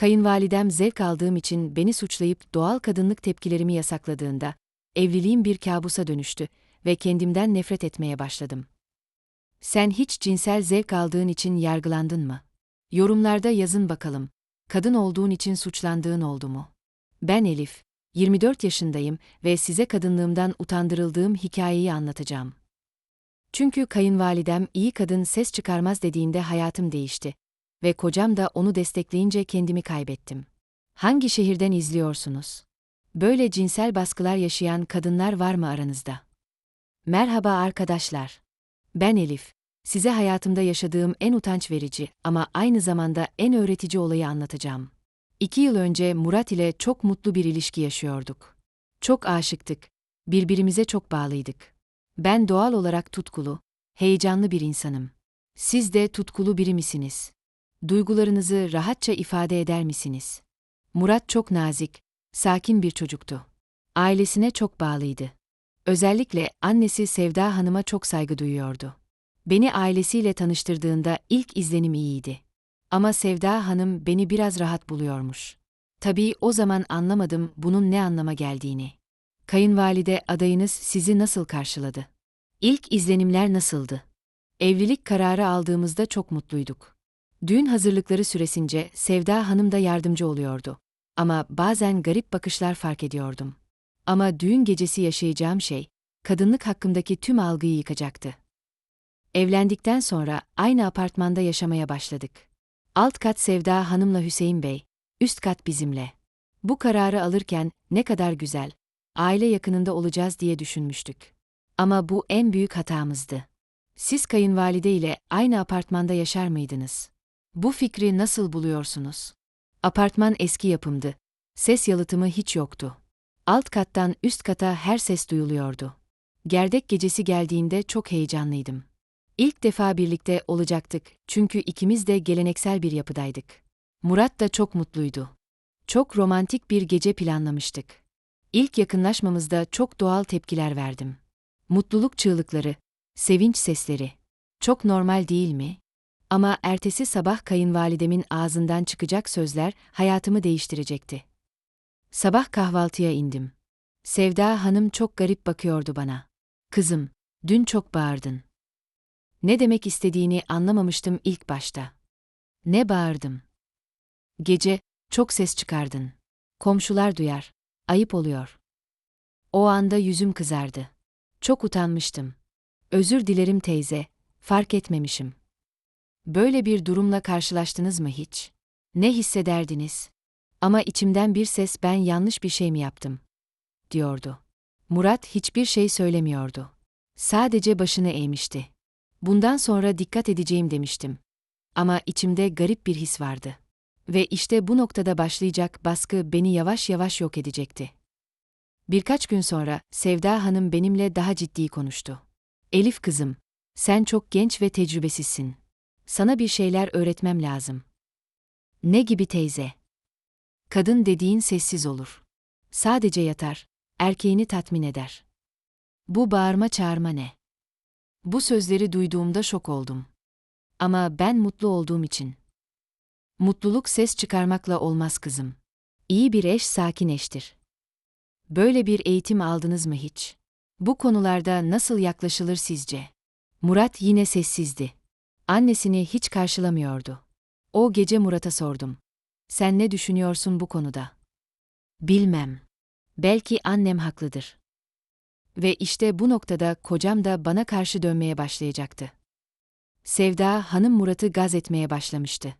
Kayınvalidem zevk aldığım için beni suçlayıp doğal kadınlık tepkilerimi yasakladığında, evliliğim bir kabusa dönüştü ve kendimden nefret etmeye başladım. Sen hiç cinsel zevk aldığın için yargılandın mı? Yorumlarda yazın bakalım. Kadın olduğun için suçlandığın oldu mu? Ben Elif, 24 yaşındayım ve size kadınlığımdan utandırıldığım hikayeyi anlatacağım. Çünkü kayınvalidem iyi kadın ses çıkarmaz dediğinde hayatım değişti ve kocam da onu destekleyince kendimi kaybettim. Hangi şehirden izliyorsunuz? Böyle cinsel baskılar yaşayan kadınlar var mı aranızda? Merhaba arkadaşlar. Ben Elif. Size hayatımda yaşadığım en utanç verici ama aynı zamanda en öğretici olayı anlatacağım. İki yıl önce Murat ile çok mutlu bir ilişki yaşıyorduk. Çok aşıktık. Birbirimize çok bağlıydık. Ben doğal olarak tutkulu, heyecanlı bir insanım. Siz de tutkulu biri misiniz? Duygularınızı rahatça ifade eder misiniz? Murat çok nazik, sakin bir çocuktu. Ailesine çok bağlıydı. Özellikle annesi Sevda Hanım'a çok saygı duyuyordu. Beni ailesiyle tanıştırdığında ilk izlenim iyiydi. Ama Sevda Hanım beni biraz rahat buluyormuş. Tabii o zaman anlamadım bunun ne anlama geldiğini. Kayınvalide adayınız sizi nasıl karşıladı? İlk izlenimler nasıldı? Evlilik kararı aldığımızda çok mutluyduk. Düğün hazırlıkları süresince Sevda Hanım da yardımcı oluyordu. Ama bazen garip bakışlar fark ediyordum. Ama düğün gecesi yaşayacağım şey, kadınlık hakkındaki tüm algıyı yıkacaktı. Evlendikten sonra aynı apartmanda yaşamaya başladık. Alt kat Sevda Hanım'la Hüseyin Bey, üst kat bizimle. Bu kararı alırken ne kadar güzel, aile yakınında olacağız diye düşünmüştük. Ama bu en büyük hatamızdı. Siz kayınvalide ile aynı apartmanda yaşar mıydınız? Bu fikri nasıl buluyorsunuz? Apartman eski yapımdı. Ses yalıtımı hiç yoktu. Alt kattan üst kata her ses duyuluyordu. Gerdek gecesi geldiğinde çok heyecanlıydım. İlk defa birlikte olacaktık çünkü ikimiz de geleneksel bir yapıdaydık. Murat da çok mutluydu. Çok romantik bir gece planlamıştık. İlk yakınlaşmamızda çok doğal tepkiler verdim. Mutluluk çığlıkları, sevinç sesleri. Çok normal değil mi? Ama ertesi sabah kayınvalidemin ağzından çıkacak sözler hayatımı değiştirecekti. Sabah kahvaltıya indim. Sevda Hanım çok garip bakıyordu bana. Kızım, dün çok bağırdın. Ne demek istediğini anlamamıştım ilk başta. Ne bağırdım? Gece, çok ses çıkardın. Komşular duyar. Ayıp oluyor. O anda yüzüm kızardı. Çok utanmıştım. Özür dilerim teyze, fark etmemişim. Böyle bir durumla karşılaştınız mı hiç? Ne hissederdiniz? Ama içimden bir ses ben yanlış bir şey mi yaptım? diyordu. Murat hiçbir şey söylemiyordu. Sadece başını eğmişti. Bundan sonra dikkat edeceğim demiştim. Ama içimde garip bir his vardı. Ve işte bu noktada başlayacak baskı beni yavaş yavaş yok edecekti. Birkaç gün sonra Sevda Hanım benimle daha ciddi konuştu. Elif kızım, sen çok genç ve tecrübesizsin. Sana bir şeyler öğretmem lazım. Ne gibi teyze? Kadın dediğin sessiz olur. Sadece yatar, erkeğini tatmin eder. Bu bağırma çağırma ne? Bu sözleri duyduğumda şok oldum. Ama ben mutlu olduğum için. Mutluluk ses çıkarmakla olmaz kızım. İyi bir eş sakin eştir. Böyle bir eğitim aldınız mı hiç? Bu konularda nasıl yaklaşılır sizce? Murat yine sessizdi. Annesini hiç karşılamıyordu. O gece Murat'a sordum. Sen ne düşünüyorsun bu konuda? Bilmem. Belki annem haklıdır. Ve işte bu noktada kocam da bana karşı dönmeye başlayacaktı. Sevda hanım Murat'ı gaz etmeye başlamıştı.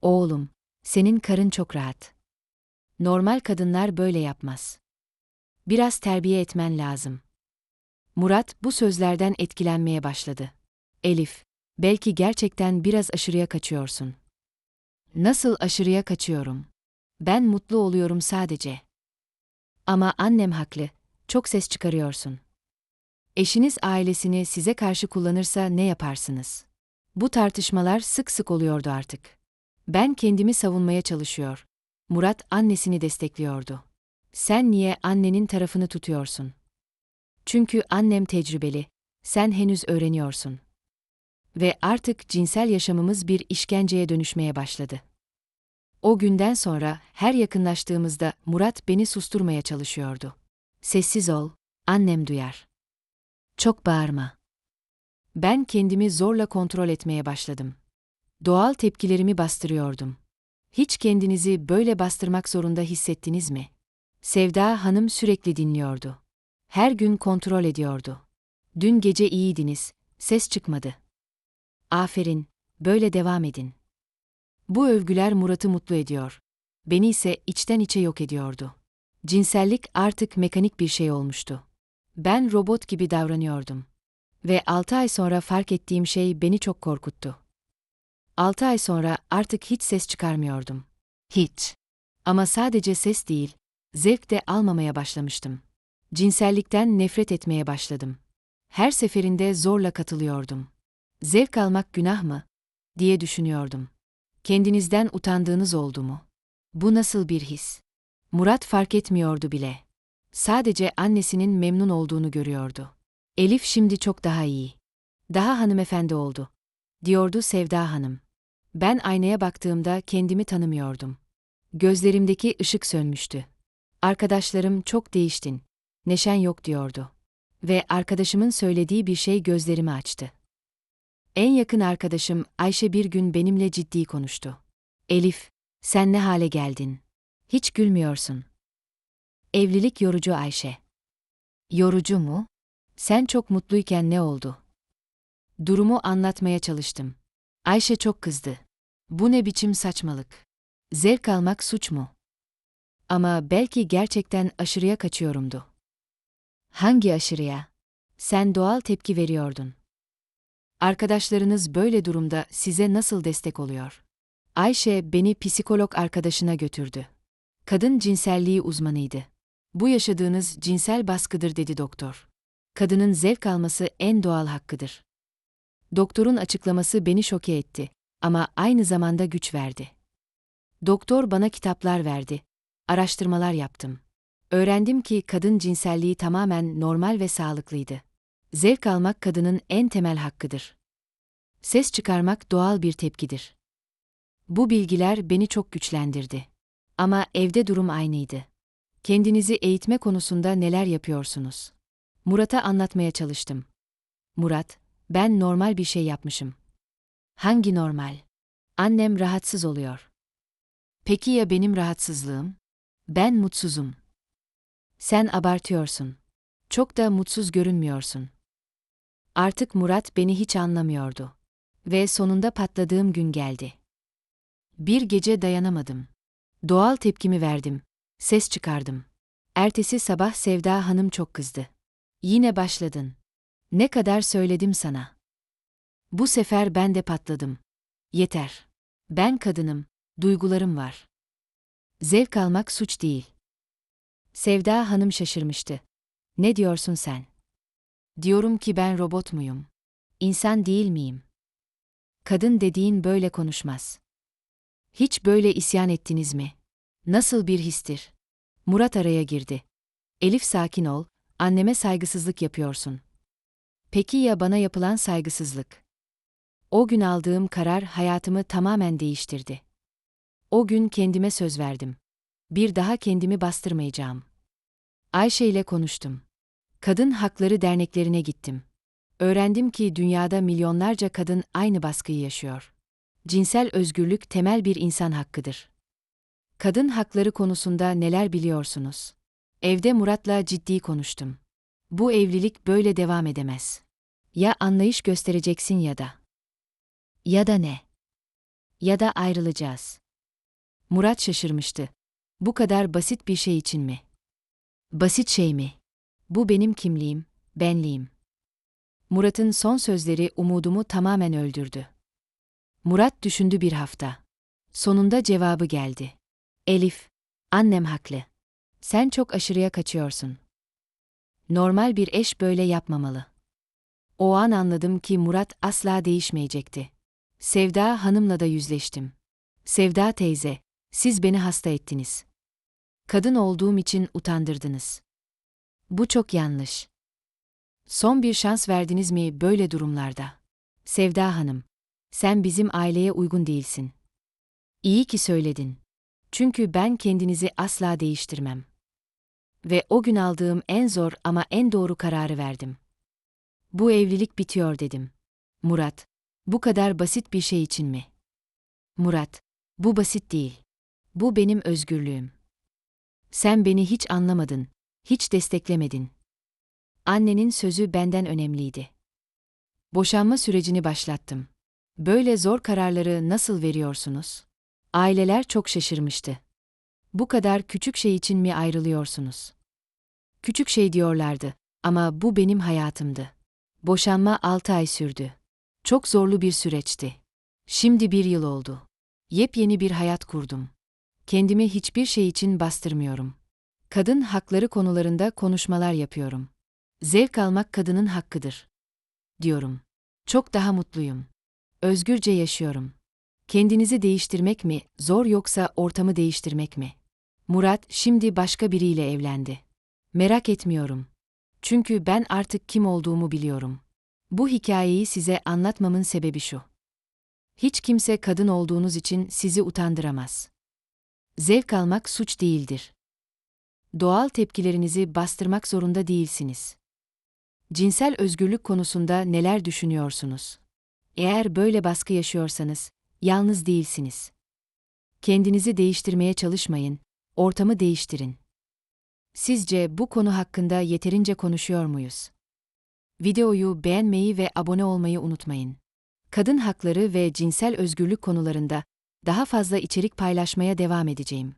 Oğlum, senin karın çok rahat. Normal kadınlar böyle yapmaz. Biraz terbiye etmen lazım. Murat bu sözlerden etkilenmeye başladı. Elif, belki gerçekten biraz aşırıya kaçıyorsun. Nasıl aşırıya kaçıyorum? Ben mutlu oluyorum sadece. Ama annem haklı, çok ses çıkarıyorsun. Eşiniz ailesini size karşı kullanırsa ne yaparsınız? Bu tartışmalar sık sık oluyordu artık. Ben kendimi savunmaya çalışıyor. Murat annesini destekliyordu. Sen niye annenin tarafını tutuyorsun? Çünkü annem tecrübeli. Sen henüz öğreniyorsun. Ve artık cinsel yaşamımız bir işkenceye dönüşmeye başladı. O günden sonra her yakınlaştığımızda Murat beni susturmaya çalışıyordu. Sessiz ol, annem duyar. Çok bağırma. Ben kendimi zorla kontrol etmeye başladım. Doğal tepkilerimi bastırıyordum. Hiç kendinizi böyle bastırmak zorunda hissettiniz mi? Sevda Hanım sürekli dinliyordu. Her gün kontrol ediyordu. Dün gece iyiydiniz, ses çıkmadı. Aferin, böyle devam edin. Bu övgüler Murat'ı mutlu ediyor. Beni ise içten içe yok ediyordu. Cinsellik artık mekanik bir şey olmuştu. Ben robot gibi davranıyordum. Ve 6 ay sonra fark ettiğim şey beni çok korkuttu. 6 ay sonra artık hiç ses çıkarmıyordum. Hiç. Ama sadece ses değil, zevk de almamaya başlamıştım. Cinsellikten nefret etmeye başladım. Her seferinde zorla katılıyordum. Zevk almak günah mı? diye düşünüyordum. Kendinizden utandığınız oldu mu? Bu nasıl bir his? Murat fark etmiyordu bile. Sadece annesinin memnun olduğunu görüyordu. Elif şimdi çok daha iyi. Daha hanımefendi oldu, diyordu Sevda Hanım. Ben aynaya baktığımda kendimi tanımıyordum. Gözlerimdeki ışık sönmüştü. Arkadaşlarım çok değiştin. Neşen yok diyordu. Ve arkadaşımın söylediği bir şey gözlerimi açtı. En yakın arkadaşım Ayşe bir gün benimle ciddi konuştu. Elif, sen ne hale geldin? Hiç gülmüyorsun. Evlilik yorucu Ayşe. Yorucu mu? Sen çok mutluyken ne oldu? Durumu anlatmaya çalıştım. Ayşe çok kızdı. Bu ne biçim saçmalık? Zevk almak suç mu? Ama belki gerçekten aşırıya kaçıyorumdu. Hangi aşırıya? Sen doğal tepki veriyordun. Arkadaşlarınız böyle durumda size nasıl destek oluyor? Ayşe beni psikolog arkadaşına götürdü. Kadın cinselliği uzmanıydı. Bu yaşadığınız cinsel baskıdır dedi doktor. Kadının zevk alması en doğal hakkıdır. Doktorun açıklaması beni şoke etti ama aynı zamanda güç verdi. Doktor bana kitaplar verdi. Araştırmalar yaptım. Öğrendim ki kadın cinselliği tamamen normal ve sağlıklıydı. Zevk almak kadının en temel hakkıdır. Ses çıkarmak doğal bir tepkidir. Bu bilgiler beni çok güçlendirdi. Ama evde durum aynıydı. Kendinizi eğitme konusunda neler yapıyorsunuz? Murat'a anlatmaya çalıştım. Murat, ben normal bir şey yapmışım. Hangi normal? Annem rahatsız oluyor. Peki ya benim rahatsızlığım? Ben mutsuzum. Sen abartıyorsun. Çok da mutsuz görünmüyorsun. Artık Murat beni hiç anlamıyordu. Ve sonunda patladığım gün geldi. Bir gece dayanamadım. Doğal tepkimi verdim. Ses çıkardım. Ertesi sabah Sevda Hanım çok kızdı. Yine başladın. Ne kadar söyledim sana. Bu sefer ben de patladım. Yeter. Ben kadınım, duygularım var. Zevk almak suç değil. Sevda Hanım şaşırmıştı. Ne diyorsun sen? Diyorum ki ben robot muyum? İnsan değil miyim? Kadın dediğin böyle konuşmaz. Hiç böyle isyan ettiniz mi? Nasıl bir histir? Murat araya girdi. Elif sakin ol, anneme saygısızlık yapıyorsun. Peki ya bana yapılan saygısızlık? O gün aldığım karar hayatımı tamamen değiştirdi. O gün kendime söz verdim. Bir daha kendimi bastırmayacağım. Ayşe ile konuştum. Kadın Hakları Derneklerine gittim. Öğrendim ki dünyada milyonlarca kadın aynı baskıyı yaşıyor. Cinsel özgürlük temel bir insan hakkıdır. Kadın hakları konusunda neler biliyorsunuz? Evde Murat'la ciddi konuştum. Bu evlilik böyle devam edemez. Ya anlayış göstereceksin ya da. Ya da ne? Ya da ayrılacağız. Murat şaşırmıştı. Bu kadar basit bir şey için mi? Basit şey mi? Bu benim kimliğim, benliğim. Murat'ın son sözleri umudumu tamamen öldürdü. Murat düşündü bir hafta. Sonunda cevabı geldi. Elif, annem haklı. Sen çok aşırıya kaçıyorsun. Normal bir eş böyle yapmamalı. O an anladım ki Murat asla değişmeyecekti. Sevda Hanım'la da yüzleştim. Sevda teyze, siz beni hasta ettiniz. Kadın olduğum için utandırdınız. Bu çok yanlış. Son bir şans verdiniz mi böyle durumlarda? Sevda Hanım, sen bizim aileye uygun değilsin. İyi ki söyledin. Çünkü ben kendinizi asla değiştirmem. Ve o gün aldığım en zor ama en doğru kararı verdim. Bu evlilik bitiyor dedim. Murat, bu kadar basit bir şey için mi? Murat, bu basit değil. Bu benim özgürlüğüm. Sen beni hiç anlamadın, hiç desteklemedin. Annenin sözü benden önemliydi. Boşanma sürecini başlattım. Böyle zor kararları nasıl veriyorsunuz? Aileler çok şaşırmıştı. Bu kadar küçük şey için mi ayrılıyorsunuz? Küçük şey diyorlardı ama bu benim hayatımdı. Boşanma 6 ay sürdü. Çok zorlu bir süreçti. Şimdi bir yıl oldu. Yepyeni bir hayat kurdum. Kendimi hiçbir şey için bastırmıyorum. Kadın hakları konularında konuşmalar yapıyorum. Zevk almak kadının hakkıdır. Diyorum. Çok daha mutluyum. Özgürce yaşıyorum. Kendinizi değiştirmek mi, zor yoksa ortamı değiştirmek mi? Murat şimdi başka biriyle evlendi. Merak etmiyorum. Çünkü ben artık kim olduğumu biliyorum. Bu hikayeyi size anlatmamın sebebi şu. Hiç kimse kadın olduğunuz için sizi utandıramaz. Zevk almak suç değildir. Doğal tepkilerinizi bastırmak zorunda değilsiniz. Cinsel özgürlük konusunda neler düşünüyorsunuz? Eğer böyle baskı yaşıyorsanız, yalnız değilsiniz. Kendinizi değiştirmeye çalışmayın, ortamı değiştirin. Sizce bu konu hakkında yeterince konuşuyor muyuz? Videoyu beğenmeyi ve abone olmayı unutmayın. Kadın hakları ve cinsel özgürlük konularında daha fazla içerik paylaşmaya devam edeceğim.